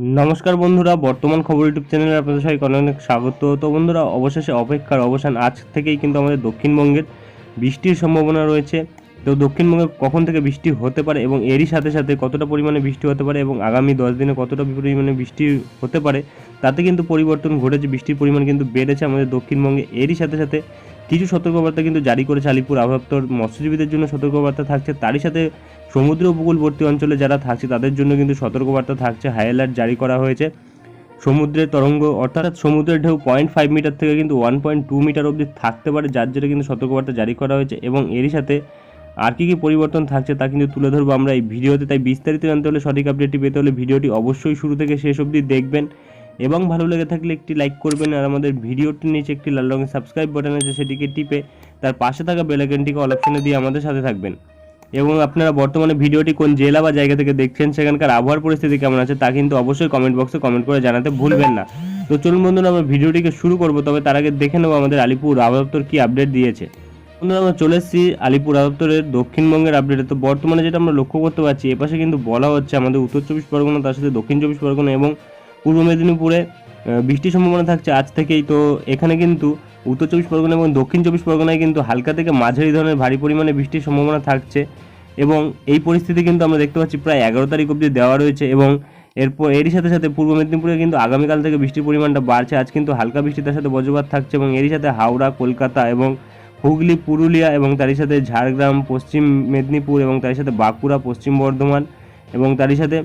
নমস্কার বন্ধুরা, বর্তমান খবর ইউটিউব চ্যানেলে আপনাদের সবাইকে অনেক অনেক স্বাগত। তো বন্ধুরা, অবশেষে অপেক্ষার অবসান আজ থেকেই কিন্তু আমাদের দক্ষিণবঙ্গের বৃষ্টির সম্ভাবনা রয়েছে। তো দক্ষিণবঙ্গে কখন থেকে বৃষ্টি হতে পারে এবং এরই সাথে সাথে কতটা পরিমাণে বৃষ্টি হতে পারে এবং আগামী দশ দিনে কতটা পরিমাণে বৃষ্টি হতে পারে, তাতে কিন্তু পরিবর্তন ঘটেছে, বৃষ্টির পরিমাণ কিন্তু বেড়েছে আমাদের দক্ষিণবঙ্গে। এরই সাথে সাথে কিছু সতর্কবার্তা কিন্তু জারি করেছে আলিপুর আবহাওয়া মৎস্যজীবীদের জন্য সতর্কবার্তা থাকছে, তারই সাথে সমুদ্র উপকূলবর্তী অঞ্চলে যারা থাকছে, তাদের জন্য কিন্তু সতর্কবার্তা থাকছে। হাই অ্যালার্ট জারি করা হয়েছে। সমুদ্রের তরঙ্গ, অর্থাৎ সমুদ্রের ঢেউ পয়েন্ট ফাইভ মিটার থেকে কিন্তু ওয়ান পয়েন্ট টু মিটার অবধি থাকতে পারে, যার জেরে কিন্তু সতর্কবার্তা জারি করা হয়েছে এবং এরই সাথে আর কী কী পরিবর্তন থাকছে তা কিন্তু তুলে ধরবো আমরা এই ভিডিওতে। তাই বিস্তারিত জানতে হলে, সঠিক আপডেটটি পেতে হলে ভিডিওটি অবশ্যই শুরু থেকে শেষ অবধি দেখবেন এবং ভালো লেগে থাকলে একটি লাইক করবেন আর আমাদের ভিডিওটির নিচে একটি লাল রঙের সাবস্ক্রাইব বাটন আছে, সেটিকে টিপে তার পাশে থাকা বেলাইকনটিকে অল অপশনে দিয়ে আমাদের সাথে থাকবেন। এবং আপনারা বর্তমানে ভিডিওটি কোন জেলা বা জায়গা থেকে দেখছেন, সেখানকার আবহাওয়ার পরিস্থিতি কেমন আছে তা কিন্তু অবশ্যই কমেন্ট বক্সে কমেন্ট করে জানাতে ভুলবেন না। তো চলুন বন্ধুরা, আমরা ভিডিওটিকে শুরু করব, তবে তার আগে দেখে নেব আমাদের আলিপুর আবহাওয়া কী আপডেট দিয়েছে। বন্ধুরা, আমরা চলে এসেছি আলিপুর আদপ্তরের দক্ষিণবঙ্গের আপডেটে তো বর্তমানে যেটা আমরা লক্ষ্য করতে পারছি, এপাশে কিন্তু বলা হচ্ছে আমাদের উত্তর চব্বিশ পরগনা, তার সাথে দক্ষিণ চব্বিশ পরগনা এবং পূর্ব মেদিনীপুরে বৃষ্টির সম্ভাবনা থাকছে আজ থেকেই। তো এখানে কিন্তু উত্তর চব্বিশ পরগনা এবং দক্ষিণ চব্বিশ পরগনায় কিন্তু হালকা থেকে মাঝারি ধরনের ভারী পরিমাণে বৃষ্টির সম্ভাবনা থাকছে এবং এই পরিস্থিতি কিন্তু আমরা দেখতে পাচ্ছি প্রায় এগারো তারিখ অবধি দেওয়া রয়েছে এবং এরপর এরই সাথে সাথে পূর্ব মেদিনীপুরে কিন্তু আগামীকাল থেকে বৃষ্টির পরিমাণটা বাড়ছে। আজ কিন্তু হালকা বৃষ্টি তার সাথে বজ্রপাত থাকছে এবং এরই সাথে হাওড়া, কলকাতা এবং হুগলি, পুরুলিয়া এবং তারই সাথে ঝাড়গ্রাম, পশ্চিম মেদিনীপুর এবং তারই সাথে বাঁকুড়া, পশ্চিম বর্ধমান এবং তারই সাথে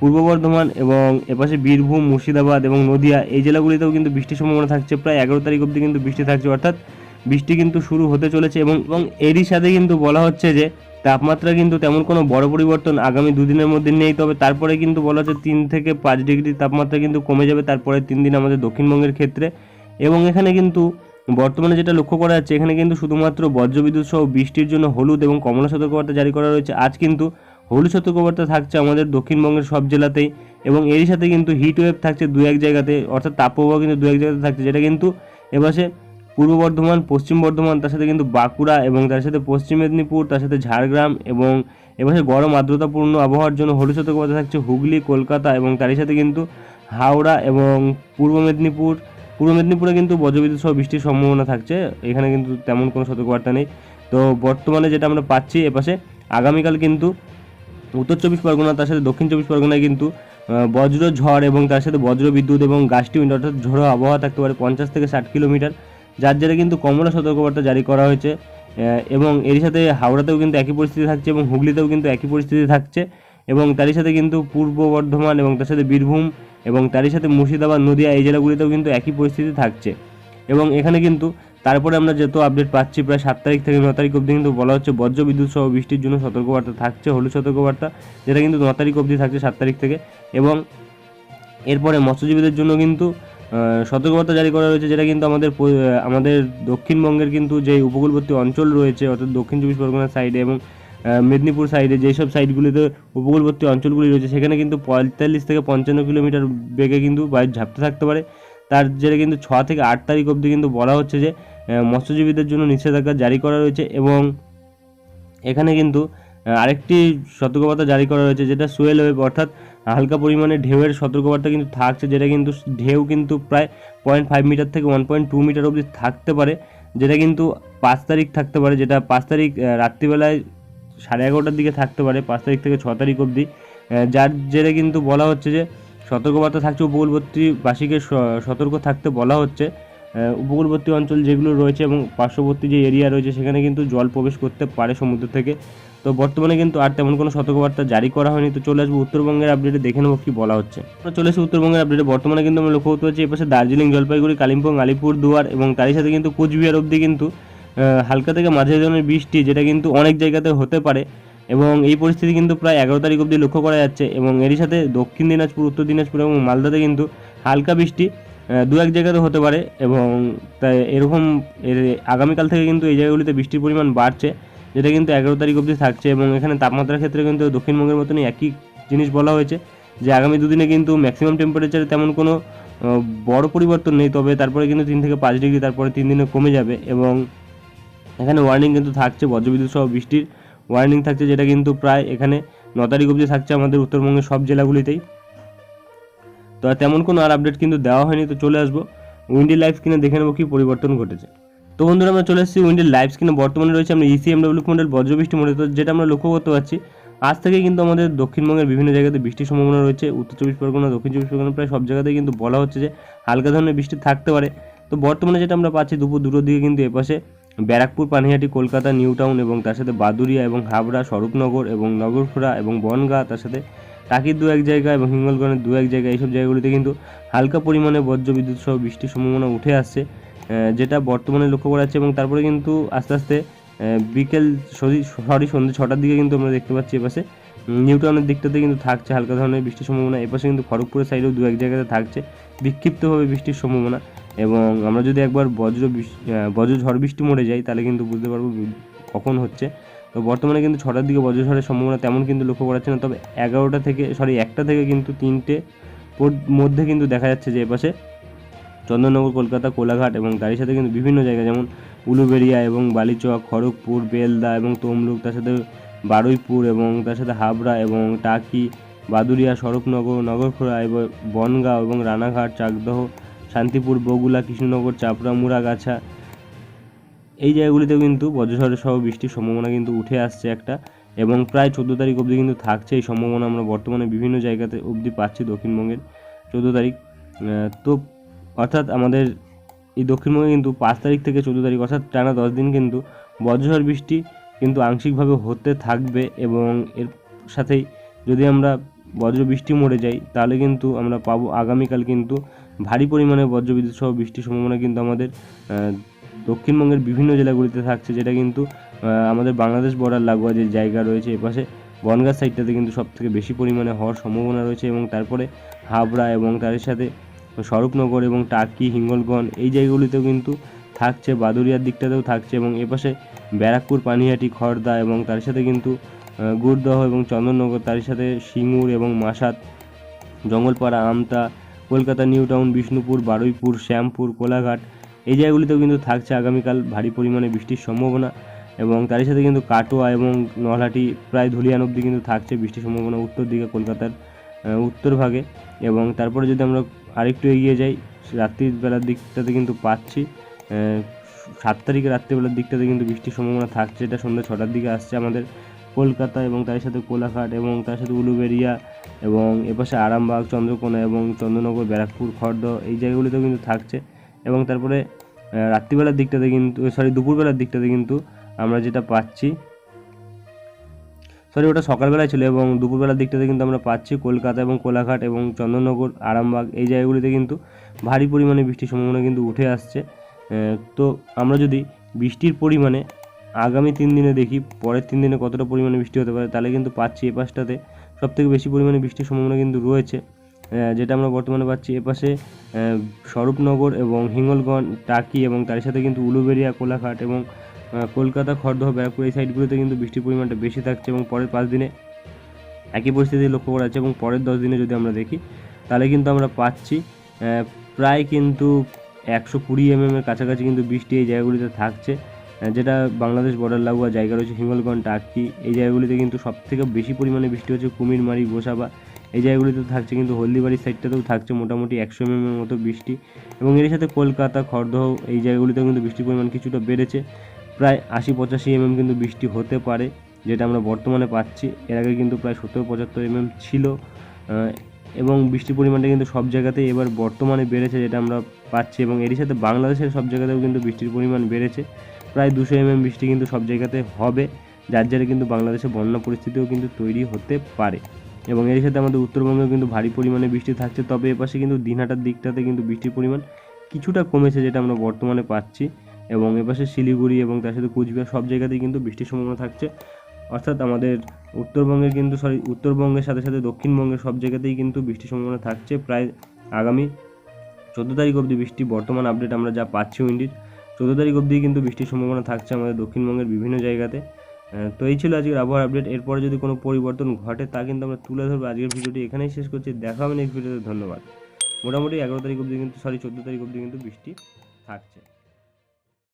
পূর্ব বর্ধমান এবং এপাশে বীরভূম, মুর্শিদাবাদ এবং নদিয়া, এই জেলাগুলিতেও কিন্তু বৃষ্টির সম্ভাবনা থাকছে। প্রায় এগারো তারিখ অবধি কিন্তু বৃষ্টি থাকছে, অর্থাৎ বৃষ্টি কিন্তু শুরু হতে চলেছে এবং এবং এরই সাথে কিন্তু বলা হচ্ছে যে, তাপমাত্রা কিন্তু তেমন কোনো বড় পরিবর্তন আগামী দুদিনের মধ্যে নেই, তবে তারপরে কিন্তু বলা হচ্ছে তিন থেকে পাঁচ ডিগ্রি তাপমাত্রা কিন্তু কমে যাবে তারপরে তিন দিন আমাদের দক্ষিণবঙ্গের ক্ষেত্রে। এবং এখানে কিন্তু বর্তমানে যেটা লক্ষ্য করা যাচ্ছে, এখানে কিন্তু শুধুমাত্র বজ্রবিদ্যুৎ সহ বৃষ্টির জন্য হলুদ এবং কমলা সতর্কবার্তা জারি করা রয়েছে। আজ কিন্তু হলুদ সতর্কবার্তা থাকছে আমাদের দক্ষিণবঙ্গের সব জেলাতেই এবং এরই সাথে কিন্তু হিট ওয়েভ থাকছে দু এক জায়গাতে, অর্থাৎ তাপপ্রবাহ কিন্তু দু এক জায়গাতে থাকছে, যেটা কিন্তু এবারে পূর্ব বর্ধমান, পশ্চিম বর্ধমান, তার সাথে কিন্তু বাঁকুড়া এবং তার সাথে পশ্চিম মেদিনীপুর, তার সাথে ঝাড়গ্রাম এবং এবারে গরম আর্দ্রতাপূর্ণ আবহাওয়ার জন্য হলুদ সতর্কবার্তা থাকছে হুগলি, কলকাতা এবং তারই সাথে কিন্তু হাওড়া এবং পূর্ব মেদিনীপুর। পূর্ব মেদিনীপুরে কিন্তু বজ্রবিদ্যুৎ সহ বৃষ্টির সম্ভাবনা থাকছে, এখানে কিন্তু তেমন কোনো সতর্কবার্তা নেই। তো বর্তমানে যেটা আমরা পাচ্ছি এপাশে, আগামীকাল কিন্তু উত্তর চব্বিশ পরগনা, তার সাথে দক্ষিণ চব্বিশ পরগনায় কিন্তু বজ্র ঝড় এবং তার সাথে বজ্র বিদ্যুৎ এবং গাছটি উইন্ড, অর্থাৎ ঝোড়ো আবহাওয়া থাকতে পারে পঞ্চাশ থেকে ষাট কিলোমিটার। যার জেরে কিন্তু কমলা সতর্কবার্তা জারি করা হয়েছে এবং এরই সাথে হাওড়াতেও কিন্তু একই পরিস্থিতি থাকছে এবং হুগলিতেও কিন্তু একই পরিস্থিতি থাকছে। এবং তারই সাথে কিন্তু পূর্ব বর্ধমান এবং তার সাথে বীরভূম এবং তারই সাথে মুর্শিদাবাদ, নদিয়া এই জেলাগুলিতেও কিন্তু একই পরিস্থিতি থাকছে। এবং এখানে কিন্তু তারপরে আমরা যেহেতু আপডেট পাচ্ছি, প্রায় সাত তারিখ থেকে ন তারিখ অবধি কিন্তু বলা হচ্ছে বজ্র বিদ্যুৎ সহ বৃষ্টির জন্য সতর্কবার্তা থাকছে, হলুদ সতর্কবার্তা, যেটা কিন্তু ন তারিখ অবধি থাকছে সাত তারিখ থেকে। এবং এরপরে মৎস্যজীবীদের জন্য কিন্তু সতর্কবার্তা জারি করা রয়েছে যেটা কিন্তু আমাদের আমাদের দক্ষিণবঙ্গের কিন্তু যে উপকূলবর্তী অঞ্চল রয়েছে, অর্থাৎ দক্ষিণ চব্বিশ পরগনার সাইডে এবং মেদিনীপুর সাইডে যেসব সাইডগুলিতে উপকূলবর্তী অঞ্চলগুলি রয়েছে, সেখানে কিন্তু পঁয়তাল্লিশ থেকে পঞ্চান্ন কিলোমিটার বেগে কিন্তু বাইক ঝাপতে থাকতে পারে। তার জেরে কিন্তু ছ থেকে আট তারিখ অবধি কিন্তু বলা হচ্ছে যে মৎস্যজীবীদের জন্য নিষেধাজ্ঞা জারি করা রয়েছে এবং এখানে কিন্তু আরেকটি সতর্কবার্তা জারি করা রয়েছে যেটা সোয়েল ওয়েভ অর্থাৎ হালকা পরিমাণে ঢেউয়ের সতর্কবার্তা কিন্তু থাকছে, যেটা কিন্তু ঢেউ কিন্তু প্রায় পয়েন্ট ফাইভ মিটার থেকে ওয়ান পয়েন্ট টু মিটার অবধি থাকতে পারে, যেটা কিন্তু পাঁচ তারিখ থাকতে পারে, যেটা পাঁচ তারিখ রাত্রিবেলায় সাড়ে এগারোটার দিকে থাকতে পারে, পাঁচ তারিখ থেকে ছ তারিখ অবধি যার জেরে কিন্তু বলা হচ্ছে যে সতর্কবার্তা থাকছে উপকূলবর্তীবাসীকে স- সতর্ক থাকতে বলা হচ্ছে। উপকূলবর্তী অঞ্চল যেগুলো রয়েছে এবং পার্শ্ববর্তী যে এরিয়া রয়েছে, সেখানে কিন্তু জল প্রবেশ করতে পারে সমুদ্র থেকে। তো বর্তমানে কিন্তু আর তেমন কোনো সতর্কবার্তা জারি করা হয়নি। তো চলে আসব উত্তরবঙ্গের আপডেটে দেখে নেব কী বলা হচ্ছে। আমরা চলে এসে উত্তরবঙ্গের আপডেটে বর্তমানে কিন্তু আমরা লক্ষ্য করতে পারছি, এপাশে দার্জিলিং, জলপাইগুড়ি, কালিম্পং, আলিপুর, দুয়ার এবং তারই সাথে কিন্তু কোচবিহার অবধি কিন্তু হালকা থেকে মাঝারি ধরনের বৃষ্টি, যেটা কিন্তু অনেক জায়গাতে হতে পারে। এবং এই পরিস্থিতি কিন্তু প্রায় এগারো তারিখ অবধি লক্ষ্য করা যাচ্ছে এবং এরই সাথে দক্ষিণ দিনাজপুর, উত্তর দিনাজপুর এবং মালদাতে কিন্তু হালকা বৃষ্টি দু এক জায়গাতে হতে পারে এবং তাই এরকম এর আগামীকাল থেকে কিন্তু এই জায়গাগুলিতে বৃষ্টির পরিমাণ বাড়ছে, যেটা কিন্তু এগারো তারিখ অবধি থাকছে এবং এখানে তাপমাত্রার ক্ষেত্রে কিন্তু দক্ষিণবঙ্গের মতনই একই জিনিস বলা হয়েছে যে আগামী দুদিনে কিন্তু ম্যাক্সিমাম টেম্পারেচারে তেমন কোনো বড় পরিবর্তন নেই, তবে তারপরে কিন্তু তিন থেকে পাঁচ ডিগ্রি তারপরে তিন দিনে কমে যাবে এবং এখানে ওয়ার্নিং কিন্তু থাকছে বজ্রবিদ্যুৎ সহ বৃষ্টির ওয়ার্নিং থাকছে যেটা কিন্তু প্রায় এখানে ন তারিখ অবধি থাকছে আমাদের উত্তরবঙ্গের সব জেলাগুলিতেই। তো তেমন কোনো আর আপডেট কিন্তু দেওয়া হয়নি, তো চলে আসব। উইন্ডি লাইভ স্ক্রিনে দেখে নেব কী পরিবর্তন ঘটেছে। তো বন্ধুরা, আমরা চলে এসেছি উইন্ডের লাইভ স্ক্রিনে। বর্তমানে রয়েছে আমরা E ইসিএমডব্লিউ মডেল বজ্রবৃষ্টি মডেল তো যেটা আমরা লক্ষ্য করতে পারছি, আজ থেকে কিন্তু আমাদের দক্ষিণবঙ্গের বিভিন্ন জায়গাতে বৃষ্টির সম্ভাবনা রয়েছে। উত্তর চব্বিশ পরগনা, দক্ষিণ চব্বিশ পরগনা, প্রায় সব জায়গাতেই কিন্তু বলা হচ্ছে যে হালকা ধরনের বৃষ্টি থাকতে পারে। তো বর্তমানে যেটা আমরা পাচ্ছি, দুপুর দুটোর দিকে কিন্তু এপাশে ব্যারাকপুর, পানিহাটি, কলকাতা নিউ টাউন এবং তার সাথে বাদুরিয়া এবং হাবড়া, স্বরূপনগর এবং নগরখোড়া এবং বনগাঁ, তার সাথে টাকির দু এক জায়গা এবং হিঙ্গলগঞ্জের দু এক জায়গা, এইসব জায়গাগুলিতে কিন্তু হালকা পরিমাণে বজ্রবিদ্যুৎ সহ বৃষ্টির সম্ভাবনা উঠে আসছে যেটা বর্তমানে লক্ষ্য করা যাচ্ছে এবং তারপরে কিন্তু আস্তে আস্তে বিকেল সরি সরি সন্ধ্যে ছটার দিকে কিন্তু আমরা দেখতে পাচ্ছি এপাশে উম, নিউ টাউনের দিকটাতে কিন্তু থাকছে হালকা ধরনের বৃষ্টির সম্ভাবনা। এপাশে কিন্তু খড়গপুরের সাইডেও দু এক জায়গাতে থাকছে। বিক্ষিপ্তভাবে বৃষ্টির সম্ভাবনা এবং আমরা যদি একবার বজ্র বজ্র ঝড় বৃষ্টি মরে যাই তাহলে কিন্তু বুঝতে পারব কখন হচ্ছে। তো বর্তমানে কিন্তু ছটার দিকে বজ্র ঝড়ের সম্ভাবনা তেমন কিন্তু লক্ষ্য করা যাচ্ছে না। তবে এগারোটা থেকে সরি একটা থেকে কিন্তু তিনটে মধ্যে কিন্তু দেখা যাচ্ছে যে এপাশে চন্দননগর কলকাতা কোলাঘাট এবং তারই সাথে কিন্তু বিভিন্ন জায়গা যেমন উলুবেড়িয়া এবং বালিচক খড়গপুর বেলদা এবং তমলুক তার সাথে বারুইপুর এবং তার সাথে হাবড়া এবং টাকি বাদুরিয়া স্বরূপনগর নগরখোড়া এবং বনগাঁও এবং রানাঘাট, চাকদহ, শান্তিপুর, বগুলা, কৃষ্ণনগর, চাপড়া, মুড়াগাছা। এই জায়গাগুলিতে কিন্তু বজ্রঝড়ের সহ বৃষ্টির সম্ভাবনা কিন্তু উঠে আসছে একটা এবং প্রায় চোদ্দ তারিখ অবধি কিন্তু থাকছে এই সম্ভাবনা আমরা বর্তমানে বিভিন্ন জায়গাতে অবধি পাচ্ছি দক্ষিণবঙ্গের চোদ্দ তারিখ। তো অর্থাৎ আমাদের এই দক্ষিণবঙ্গে কিন্তু পাঁচ তারিখ থেকে চোদ্দ তারিখ অর্থাৎ টানা দশ দিন কিন্তু বজ্রঝড় বৃষ্টি কিন্তু আংশিকভাবে হতে থাকবে এবং এর সাথেই যদি আমরা বজ্র বৃষ্টি মরে যাই, তাহলে কিন্তু আমরা পাবো আগামীকাল কিন্তু ভারী পরিমাণে বজ্রবিদ্যুৎ সহ বৃষ্টির সম্ভাবনা কিন্তু আমাদের দক্ষিণবঙ্গের বিভিন্ন জেলাগুলিতে থাকছে, যেটা কিন্তু আমাদের বাংলাদেশ বর্ডার লাগোয়া যে জায়গা রয়েছে, এপাশে বনগাঁ সাইডটাতে কিন্তু সব থেকে বেশি পরিমাণে হওয়ার সম্ভাবনা রয়েছে এবং তারপরে হাবড়া এবং তার সাথে স্বরূপনগর এবং টাকি, হিঙ্গলগঞ্জ, এই জায়গাগুলিতেও কিন্তু থাকছে বাদুরিয়ার দিকটাতেও থাকছে এবং এপাশে ব্যারাকপুর পানিহাটি খড়দা এবং তার সাথে কিন্তু আহ, গুড়দহ এবং চন্দননগর তার সাথে সিঙ্গুর এবং মাসাত জঙ্গলপাড়া আমতা কলকাতা নিউ টাউন বিষ্ণুপুর বারুইপুর শ্যামপুর কোলাঘাট এই জায়গাগুলিতেও কিন্তু থাকছে আগামীকাল ভারী পরিমাণে বৃষ্টির সম্ভাবনা এবং তারই সাথে কিন্তু কাটোয়া এবং নলহাটি প্রায় ধুলিয়ান অবধি কিন্তু থাকছে বৃষ্টির সম্ভাবনা উত্তর দিকে কলকাতার উত্তর ভাগে এবং তারপরে যদি আমরা আরেকটু এগিয়ে যাই রাত্রির বেলার দিকটাতে কিন্তু পাচ্ছি সাত তারিখে রাত্রিবেলার দিকটাতে কিন্তু বৃষ্টির সম্ভাবনা থাকছে। এটা সন্ধ্যা ছটার দিকে আসছে আমাদের কলকাতা এবং তার সাথে কোলাঘাট এবং তার সাথে উলুবেরিয়া এবং এপাশে আরামবাগ, চন্দ্রকোনা এবং চন্দ্রনগর, ব্যারাকপুর খড়দ এই জায়গাগুলিতেও কিন্তু থাকছে। এবং তারপরে রাত্রিবেলার দিকটাতে কিন্তু সরি দুপুরবেলার দিকটাতে কিন্তু আমরা যেটা পাচ্ছি সরি ওটা সকালবেলায় ছিল এবং দুপুরবেলার দিকটাতে কিন্তু আমরা পাচ্ছি কলকাতা এবং কোলাঘাট এবং চন্দননগর আরামবাগ এই জায়গাগুলিতে কিন্তু ভারী পরিমাণে বৃষ্টির সম্ভাবনা কিন্তু উঠে আসছে। তো আমরা যদি বৃষ্টির পরিমাণে আগামী তিন দিনে দেখি, পরের তিন দিনে কতটা পরিমাণে বৃষ্টি হতে পারে, তাহলে কিন্তু পাচ্ছি এ পাশটাতে সবথেকে বেশি পরিমাণে বৃষ্টির সম্ভাবনা কিন্তু রয়েছে। যেটা আমরা বর্তমানে পাচ্ছি এপাশে স্বরূপনগর এবং হিঙ্গলগঞ্জ, টাকি এবং তার সাথে কিন্তু উলুবেড়িয়া, কোলাঘাট এবং কলকাতা, খড়দহ, ব্যারাকপুর এই সাইডগুলোতে কিন্তু বৃষ্টির পরিমাণটা বেশি থাকছে এবং পরের পাঁচ দিনে একই পরিস্থিতি লক্ষ্য করা যাচ্ছে এবং পরের দশ দিনে যদি আমরা দেখি, তাহলে কিন্তু আমরা পাচ্ছি প্রায় কিন্তু একশো কুড়ি এমএম এর কাছাকাছি কিন্তু বৃষ্টি এই জায়গাগুলিতে থাকছে। যেটা বাংলাদেশ বর্ডার লাগোয়া জায়গা রয়েছে হিঙ্গলগঞ্জ টাকি এই জায়গাগুলিতে কিন্তু সব থেকে বেশি পরিমাণে বৃষ্টি হচ্ছে কুমিরমারি গোসাবা। এই জায়গাগুলিতে থাকছে কিন্তু হলদিবাড়ির সাইডটাতেও থাকছে মোটামুটি একশো এমএম এর মতো বৃষ্টি। এবং এর সাথে কলকাতা খড়দহ এই জায়গাগুলিতেও কিন্তু বৃষ্টির পরিমাণ কিছুটা বেড়েছে। প্রায় আশি পঁচাশি এমএম কিন্তু বৃষ্টি হতে পারে যেটা আমরা বর্তমানে পাচ্ছি। এর আগে কিন্তু প্রায় সত্তর পঁচাত্তর এমএম ছিল। আহ, এবং বৃষ্টির পরিমাণটা কিন্তু সব জায়গাতেই এবার বর্তমানে বেড়েছে, যেটা আমরা পাচ্ছি। এবং এরই সাথে বাংলাদেশের সব জায়গাতেও কিন্তু বৃষ্টির পরিমাণ বেড়েছে। প্রায় দুশো এমএম বৃষ্টি কিন্তু সব জায়গাতে হবে, যার জেরে কিন্তু বাংলাদেশে বন্যা পরিস্থিতিও কিন্তু তৈরি হতে পারে। এবং এর সাথে আমাদের উত্তরবঙ্গেও কিন্তু ভারী পরিমাণে বৃষ্টি থাকছে। তবে এপাশে কিন্তু দিনহাটার দিকটাতে কিন্তু বৃষ্টির পরিমাণ কিছুটা কমেছে, যেটা আমরা বর্তমানে পাচ্ছি। এবং এপাশে শিলিগুড়ি এবং তার সাথে কুচবিহার সব জায়গাতেই কিন্তু বৃষ্টির সম্ভাবনা থাকছে। অর্থাৎ আমাদের উত্তরবঙ্গের কিন্তু সরি উত্তরবঙ্গের সাথে সাথে দক্ষিণবঙ্গের সব জায়গাতেই কিন্তু বৃষ্টির সম্ভাবনা থাকছে। প্রায় আগামী চোদ্দ তারিখ অবধি বৃষ্টি, বর্তমান আপডেট আমরা যা পাচ্ছি উইন্ডির, চোদ্দ তারিখ অবধি কিন্তু বৃষ্টির সম্ভাবনা থাকছে আমাদের দক্ষিণবঙ্গের বিভিন্ন জায়গাতে। তো এই ছিল আজকের আবহাওয়ার আপডেট এরপরে যদি কোনো পরিবর্তন ঘটে, তা কিন্তু আমরা তুলে ধরবো। আজকের ভিডিওটি এখানেই শেষ করছি। দেখা হবে নেক্সট ভিডিওতে ধন্যবাদ। মোটামুটি এগারো তারিখ অবধি কিন্তু সরি চোদ্দ তারিখ অবধি কিন্তু বৃষ্টি থাকছে।